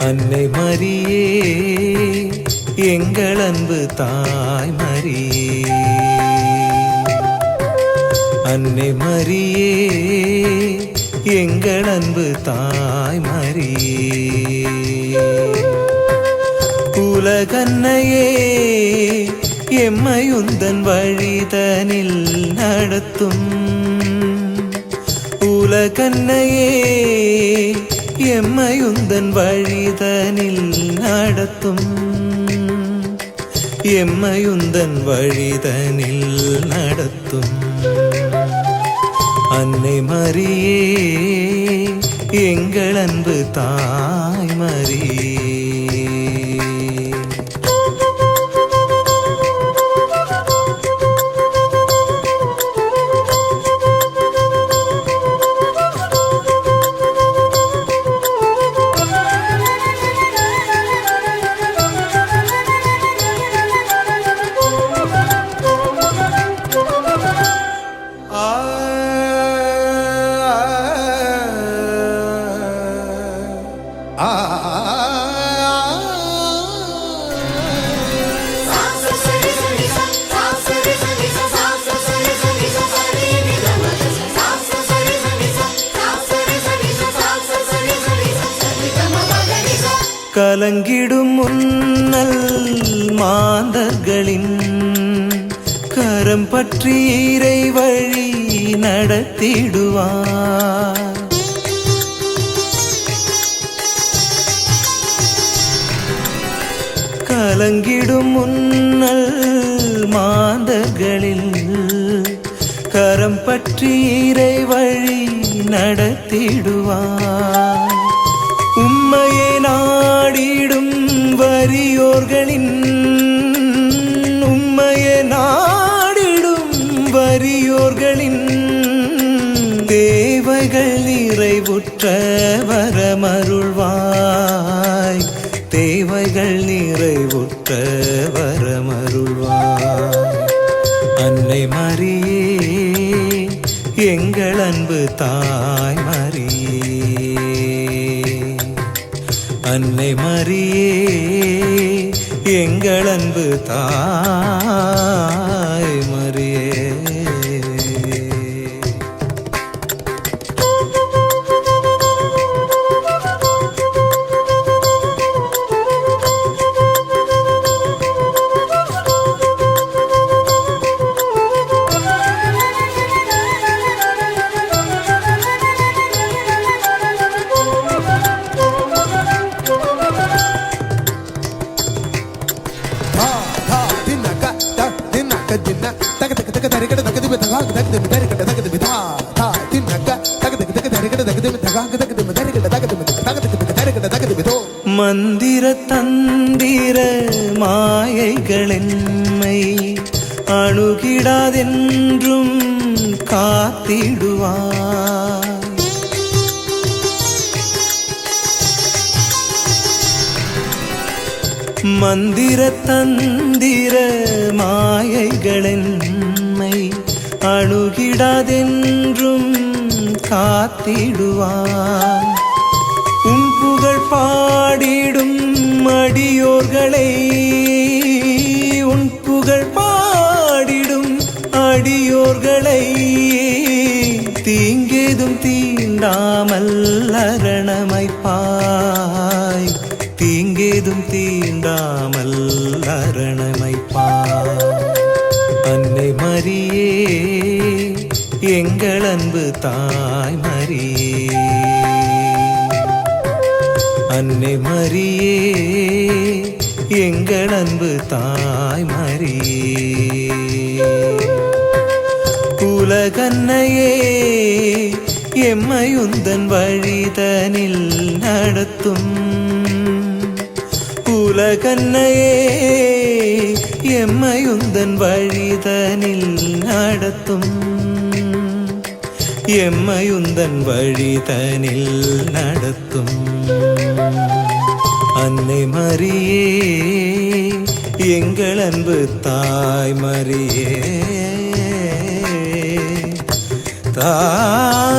அன்னை மரியே எங்கள் அன்பு தாய் மரியே. அன்னை மரியே எங்கள் அன்பு தாய் மரியே. உலகன்னையே எம்மையுந்தன் வழிதனில் நடத்தும். உலகன்னையே எம்மையுந்தன் வழிதனில் நடத்தும். எம்மையுந்தன் வழிதனில் நடத்தும். அன்னை மரியே எங்கள் அன்பு தாய் மரியே. கலங்கிடும் முன்னல் மாந்தர்களின் கரம் பற்றி இறை வழி நடத்திடுவார். கலங்கிடும் முன்னல் மாந்தர்களில் கரம் பற்றி இறை வழி நடத்திடுவார். உம்மையே நாடிடும் வரியோர்களின் உம்மையே நாடிடும் வரியோர்களின் தேவைகள் நிறைவுற்ற வரமருள்வாய். தேவைகள் நிறைவுற்ற வரமருள் அன்னை மரியே எங்கள் அன்பு தாய் தக்க தின்ன தக தக்க தக்க தரிக்கட தக்க திமி தகாக்கு தக்க திமி தரிக்கட தக்க திமி தா தா தின்னக்க. தக தக்க தக்க தரிக்கட தக்க திமி தகாக்கு தக்க திமி தரிக்கட மந்திர தந்திர மாயைகளென்மை அணுகிடாதென்றும் காத்திடுவார் மந்திர தந்திர மாயைகளென்மை அணுகிடாதென்றும் காத்திடுவார் உன் புகழ் பாடிடும் அடியோர்களை உன் புகழ் பாடிடும் அடியோர்களை. ஏதும் தீண்டாமல் அரணமைப்பார் அன்னை மரியே எங்கள் அன்பு தாய் மரியே. அன்னை மரியே எங்கள் அன்பு தாய் மரியே. உலகன்னையே எம்மையுந்தன் வழிதனில் நடத்தும் உலகன்னையே எம்மையுந்தன் வழிதனில் நடத்தும் எம்மையுந்தன் வழிதனில் நடத்தும் அன்னை மரியே எங்கள் அன்பு தாய் மரியே தாய்